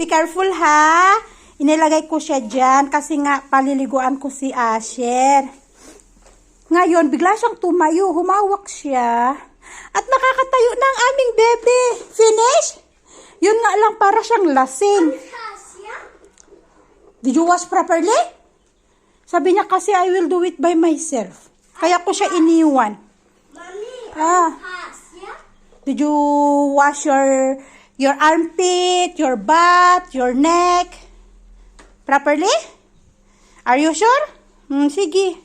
Be careful ha. Inilagay ko siya dyan kasi nga paliliguan ko si Asher. Ngayon, bigla siyang tumayo. Humawak siya. At nakakatayo na ang aming bebe. Finish? Yun nga lang para siyang lasing. Did you wash properly? Sabi niya kasi I will do it by myself. Kaya ko siya iniwan. Mommy, Ah. Asia? Did you wash your your armpit, your butt, your neck properly? Are you sure? Hmm, sige.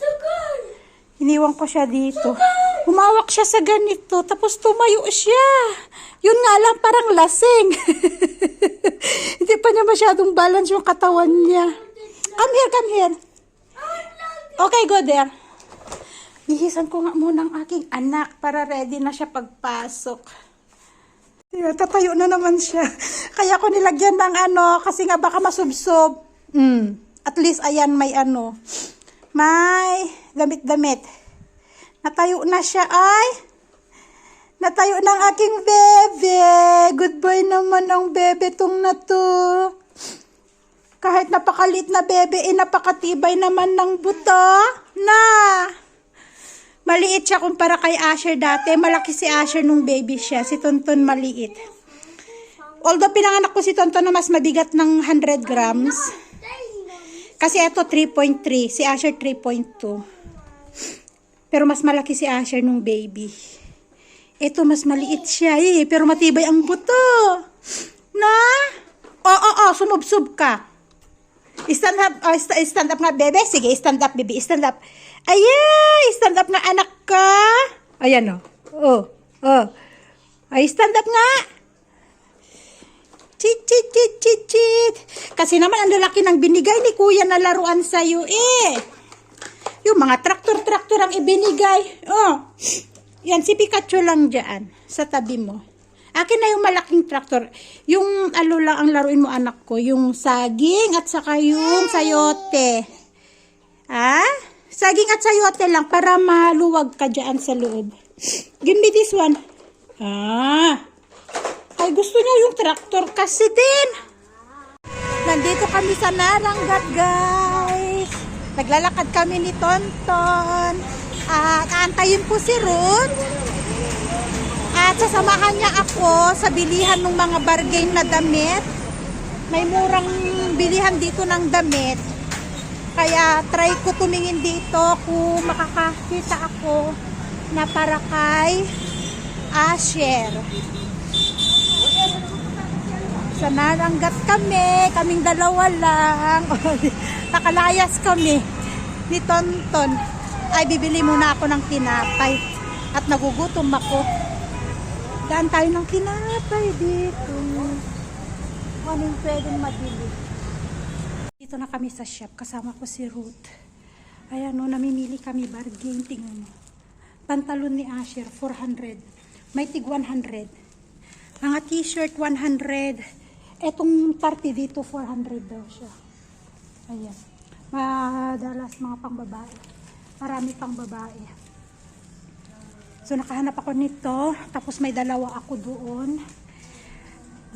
Sugar! Iniwan ko siya dito. Humawak siya sa ganito, tapos tumayo siya. Yun nga lang, parang lasing. Hindi pa niya masyadong balance yung katawan niya. Come here, come here. Okay, go there. Bihisan ko nga muna ang aking anak para ready na siya pagpasok. Yeah, tatayo na naman siya. Kaya ko nilagyan ng ano, kasi nga baka masubsob. Mm. At least, ayan, may ano. May damit-damit. Natayo na siya, ay. Natayo ng aking bebe. Good boy naman ang bebe tong na to. Kahit napakalit na bebe, eh napakatibay naman ng buto. Na! Maliit siya kumpara kay Asher dati. Malaki si Asher nung baby siya. Si Tonton maliit. Although pinanganak ko si Tonton na mas mabigat ng 100 grams. Kasi ito 3.3. Si Asher 3.2. Pero mas malaki si Asher nung baby. Ito mas maliit siya eh. Pero matibay ang buto. Na? Oo, oo, oo. Sumubsob ka. Stand up, oh, sta- stand up nga, bebe. Sige, stand up, baby. Stand up. Ayan, stand up nga, anak ka. Ayan, oh. Oh, oh. Ay, stand up nga. Chit, chit, chit, chit, chit. Kasi naman, ang lalaki ng binigay ni kuya na laruan sa'yo, eh. Yung mga traktor-traktor ang ibinigay. Oh. Yan, si Pikachu lang dyan, sa tabi mo. Akin na yung malaking traktor. Yung alo lang ang laruin mo anak ko, yung saging at saka yung sayote. Ha? Saging at sayote lang para maluwag ka dyan sa loob. Give me this one. Ah. Ay, gusto niya yung traktor kasi din. Nandito kami sa Naranggat, guys. Naglalakad kami ni Tonton. At aantayin po si Ruth. At sasamahan niya ako sa bilihan ng mga bargain na damit. May murang bilihan dito ng damit. Kaya try ko tumingin dito kung makakakita ako na para kay Asher. Sa naranggat kami, kaming dalawa lang. Nakalayas kami ni Tonton. Ay, bibili muna ako ng tinapay. At nagugutom ako. Daan tayo ng tinapay dito. Anong pwedeng mabili. Dito na kami sa shop. Kasama ko si Ruth. Ayan o, namimili kami bargain. Tingnan mo. Pantalon ni Asher, 400. May tig 100. Mga t-shirt, 100. Etong party dito, 400 daw siya. Ayan. Madalas mga pangbabae. Marami pang babae. So nakahanap ako nito, tapos may dalawa ako doon.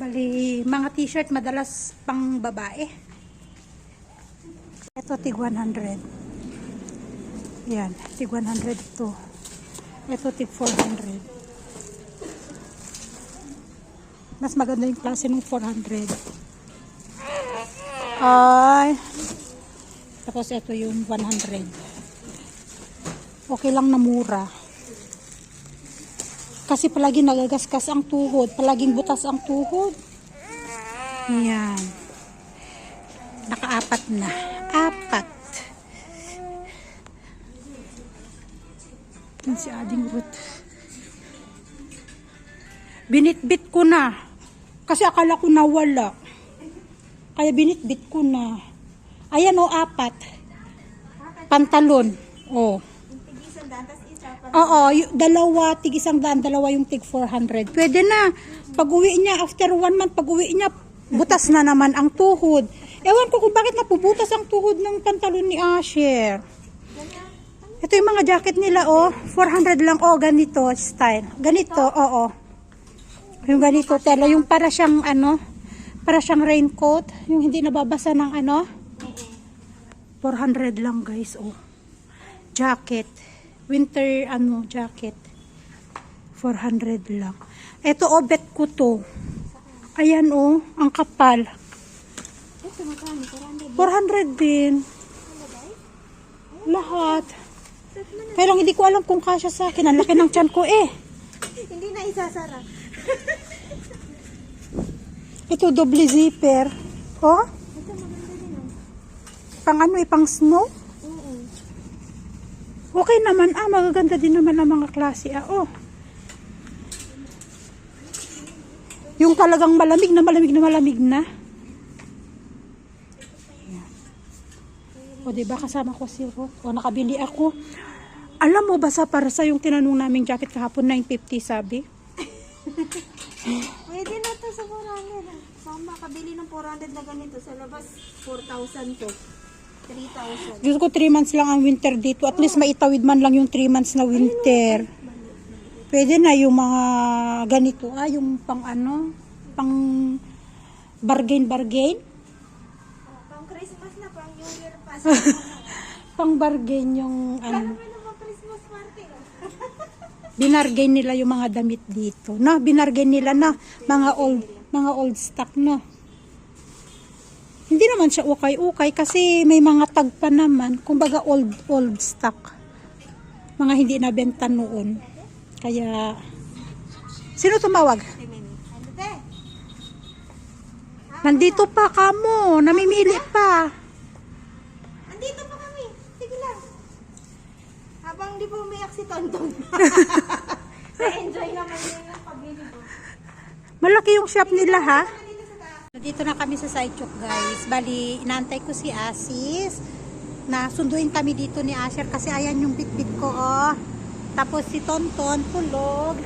Bali, mga t-shirt madalas pang babae. Ito tig 100. Yan, tig 100 to. Ito tig 400. Mas maganda yung klase ng 400. Ay. Tapos ito yung 100. Okay lang na mura. Kasi palagi nagagaskas ang tuhod. Palaging butas ang tuhod. Yan. Nakaapat na. Apat. Yan si Ading Ruth. Binitbit ko na. Kasi akala ko nawala. Kaya binitbit ko na. Ayan o, apat. Pantalon. Oh. Oo, dalawa, tig isang daan, dalawa yung tig 400. Pwede na. Pag uwi niya, after one month, pag uwi niya, butas na naman ang tuhod. Ewan ko kung bakit napubutas ang tuhod ng pantalon ni Asher. Ito yung mga jacket nila, oh. 400 lang, oh, ganito style. Ganito, oo. Yung ganito tela, yung para siyang ano, para siyang raincoat, yung hindi nababasa ng ano. 400 lang guys, oh. Jacket. Winter ano, jacket. 400 lang. Ito, oh, bet ko to. Ayan, oh, ang kapal. Ito, magkano? 400. 400 din. Lahat. Kaya lang hindi ko alam kung kasya sa akin. Ang laki ng tiyan ko eh. Hindi na isasara. Ito double zipper. Oh, Ito, maganda din oh. pang ano eh, pang snow. Oo. Okay naman ah, magaganda din naman ang mga klase ah. Oh. Yung talagang malamig na malamig na malamig na. O, diba kasama ko si Ruth? O, nakabili ako. Alam mo ba sa para sa yung tinanong naming jacket kahapon, 950 sabi? Pwede na to sa 400. Sama, kabili ng 400 na ganito. Sa labas, 4,000 to. 3,000. Diyos ko, 3 months lang ang winter dito. At least maitawid man lang yung 3 months na winter. Pwede na yung mga ganito. Ah, yung pang ano, pang bargain-bargain. Pang bargain yung ano. Binargain nila yung mga damit dito. No, binargain nila na mga old mga old stock no. Hindi naman siya ukay-ukay kasi may mga tag pa naman. Kumbaga old old stock. Mga hindi nabenta noon. Kaya Sino tumawag? Nandito pa kamo, namimili pa. Andito pa kami. Sige lang. Habang di pa umiyak si Tonton. Na-enjoy naman niya yung pabili ko. Malaki yung shop nila ha. Dito na kami sa Saichok guys. Bali, inaantay ko si Asis. Na sunduin kami dito ni Asher kasi ayan yung bitbit ko oh. Tapos si Tonton tulog.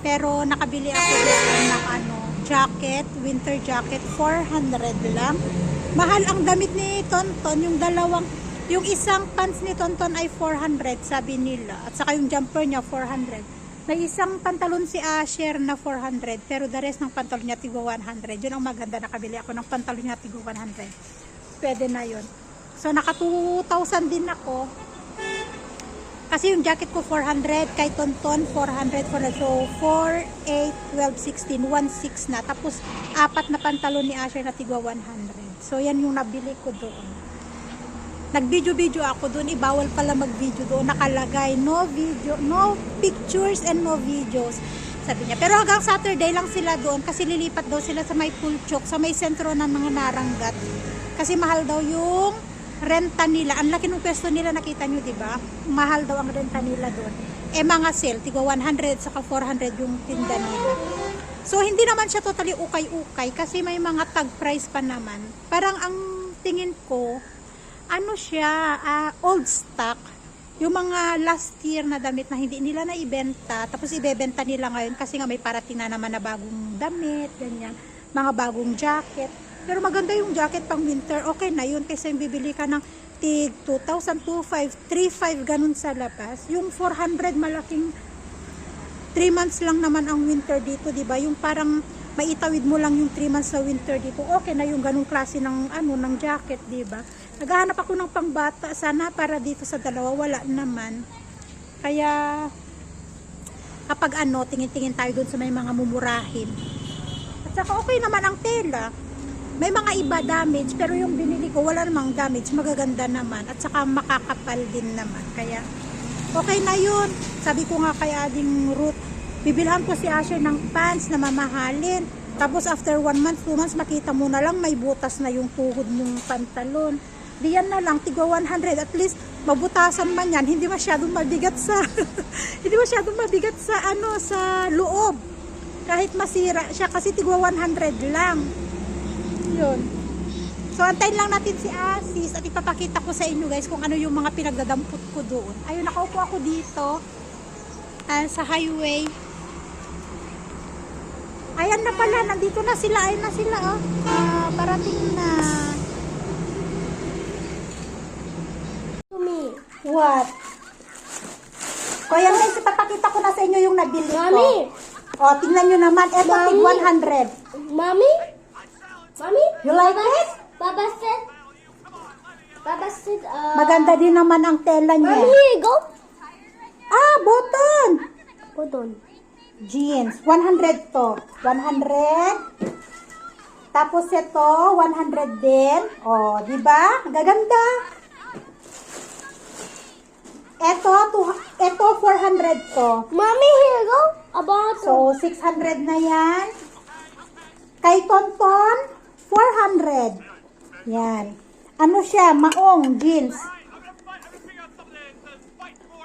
Pero nakabili ako doon ng ano, jacket, winter jacket, 400 lang. Mahal ang damit ni Tonton, yung dalawang, yung isang pants ni Tonton ay 400 sabi nila. At saka yung jumper niya 400. May isang pantalon si Asher na 400 pero the rest ng pantalon niya tigo 100. Yun ang maganda nakabili ako ng pantalon niya tigo 100. Pwede na yun. So naka 2,000 din ako. Kasi yung jacket ko 400, kay Tonton 400 for So 4, 8, 12, 16, 1, 6 na. Tapos apat na pantalon ni Asher na tigwa 100. So yan yung nabili ko doon. Nag-video-video ako doon, ibawal pala mag-video doon. Nakalagay, no video, no pictures and no videos. Sabi niya. Pero hanggang Saturday lang sila doon kasi lilipat daw sila sa may Pulchok, sa may sentro ng mga naranggat. Kasi mahal daw yung renta nila. Ang laki ng pwesto nila, nakita nyo, di ba? Mahal daw ang renta nila doon. Eh mga sale, tigo 100 saka 400 yung tinda nila. So hindi naman siya totally ukay-ukay kasi may mga tag price pa naman. Parang ang tingin ko, ano siya, ah, old stock. Yung mga last year na damit na hindi nila na ibenta, tapos ibebenta nila ngayon kasi nga may parating na naman na bagong damit, ganyan, mga bagong jacket. Pero maganda yung jacket pang winter, okay na yun kasi bibili ka ng tig 2,000, 2,500, 3,500 ganun sa labas. Yung 400 malaking 3 months lang naman ang winter dito, 'di ba? Yung parang maitawid mo lang yung 3 months sa winter dito. Okay na yung ganung klase ng ano ng jacket, 'di ba? Naghahanap ako ng pangbata sana para dito sa dalawa wala naman. Kaya kapag ano, tingin-tingin tayo doon sa may mga mumurahin. At saka okay naman ang tela. May mga iba damage, pero yung binili ko wala namang damage, magaganda naman. At saka makakapal din naman. Kaya okay na yun. Sabi ko nga kay Ading Ruth, bibilhan ko si Asher ng pants na mamahalin. Tapos after one month, two months, makita mo na lang may butas na yung tuhod mong pantalon. Diyan na lang, tigwa 100. At least, mabutasan man yan, hindi masyadong mabigat sa, hindi masyadong mabigat sa, ano, sa loob. Kahit masira siya, kasi tigwa 100 lang. Yun. So, antayin lang natin si Asis at ipapakita ko sa inyo guys kung ano yung mga pinagdadampot ko doon. Ayun, nakaupo ako dito ah, sa highway. Ayan na pala, nandito na sila, ayan na sila oh. Ah, parating na. What? Yan guys, ipapakita ko na sa inyo yung nabili ko. Mami. O, tingnan nyo naman. Ito, tig 100. Mommy? Mommy? You like it? Baba said, Baba said, uh, Maganda din naman ang tela niya. you go. Ah, button! Hold on. Jeans. 100 to. 100. Tapos ito, 100 din. O, di ba? Gaganda. Ito, two- ito 400 to. Mommy, here go. About, So, 600 na yan. Kay Tonton, 400. Yan. Ano siya? Maong jeans.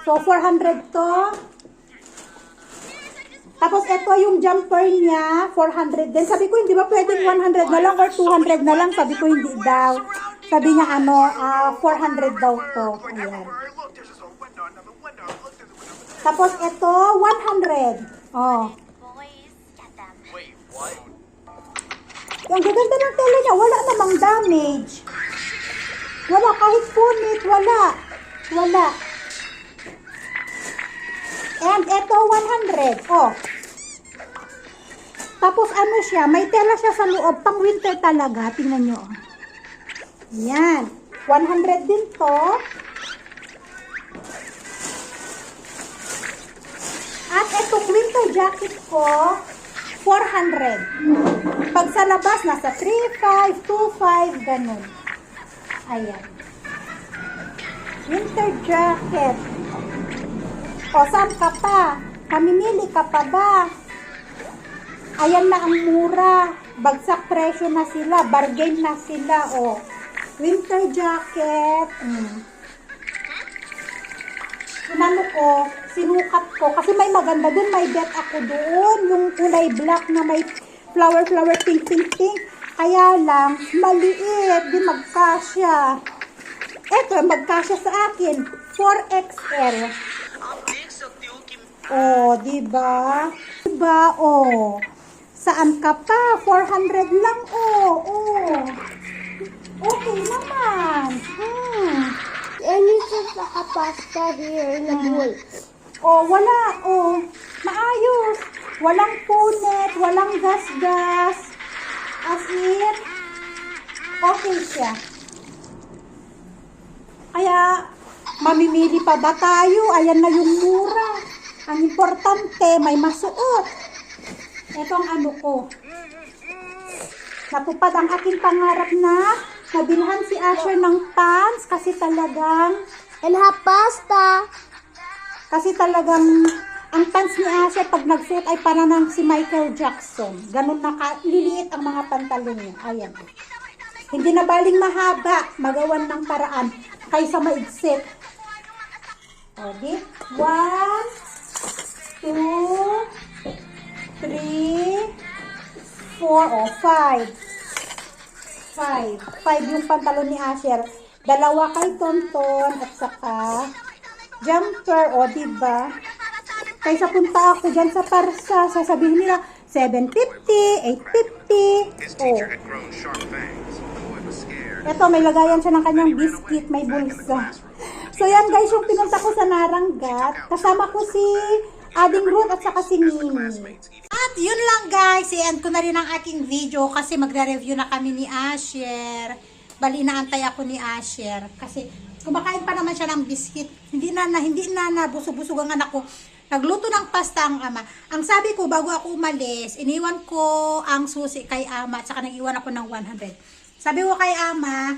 So, 400 to. Tapos, ito yung jumper niya, 400 din. Sabi ko, hindi ba pwedeng 100 na lang or 200 na lang? Sabi ko, hindi daw. Sabi niya, ano, ah, 400 daw to. Ayan. Tapos, ito, 100. Oh. Ang gaganda ng tela niya, wala namang damage. Wala kahit punit, wala. Wala. And ito, 100. Oh. Tapos ano siya, may tela siya sa loob, pang winter talaga. Tingnan nyo. oh. Yan. 100 din to. Itong winter jacket ko, 400. Pag sa labas, nasa 3,500, 2,500, ganun. Ayan. Winter jacket. O, saan ka pa? Mamimili ka pa ba? Ayan na ang mura. Bagsak presyo na sila. Bargain na sila. O, winter jacket. Mm. Inano ko, sinukat ko. Kasi may maganda dun. May bet ako doon. Yung kulay black na may flower, flower, pink, pink, pink. Kaya lang, maliit. Di magkasya. Eto, magkasya sa akin. 4XL. Oh, di ba? Di ba? Oh. Saan ka pa? 400 lang, oh. Oh. Okay naman. Hmm. And you just like a pasta here the bowl. Oh, wala. Oh, maayos. Walang punit, walang gas-gas. As in, okay siya. Kaya, mamimili pa ba tayo? Ayan na yung mura. Ang importante, may masuot. Ito ang ano ko. Natupad ang aking pangarap na nabilhan si Asher ng pants kasi talagang And have pasta. kasi talagang ang pants ni Asher pag nagsuot ay para ng si Michael Jackson. Ganun na ka, liliit ang mga pantalon niya. Ayan. Hindi na baling mahaba, magawan ng paraan kaysa maigsit. O, di? One, two, three, four, o, five. Five. Five yung pantalon ni Asher. Dalawa kay Tonton at saka jumper, o, diba? Kaysa punta ako dyan sa parsa, sasabihin nila, 750, 850. His Oh. teacher had grown sharp fangs. The boy was scared. Eto, may lagayan siya ng kanyang biscuit, may bulsa. So yan guys, yung pinunta ko sa Naranggat, kasama ko si Ading Ruth at saka si Mimi. At yun lang guys, i-end ko na rin ang aking video kasi magre-review na kami ni Asher. Bali naantay ako ni Asher kasi kumakain pa naman siya ng biscuit. Hindi na, na hindi na nabusog-busog ang anak ko. Nagluto ng pasta ang ama. Ang sabi ko bago ako umalis, iniwan ko ang susi kay ama at saka nag-iwan ako ng 100. Sabi ko kay ama,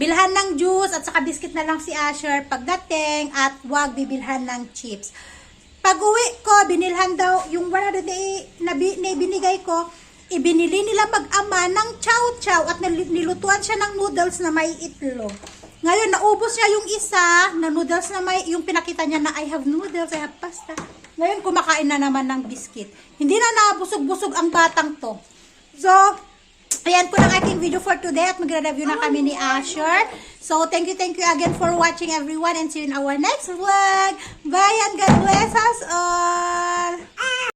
bilhan ng juice at saka biscuit na lang si Asher pagdating at wag bibilhan ng chips. Pag uwi ko, binilhan daw yung 100 na, na, bi- na binigay ko, ibinili nila mag-ama ng chow chow at nil- nilutuan siya ng noodles na may itlog. Ngayon, naubos niya yung isa na noodles na may, yung pinakita niya na I have noodles, I have pasta. Ngayon, kumakain na naman ng biscuit. Hindi na nabusog-busog ang batang to. So, Ayan po ang aking video for today at magre-review na kami ni Asher. So, thank you, thank you again for watching everyone and see you in our next vlog. Bye and God bless us all!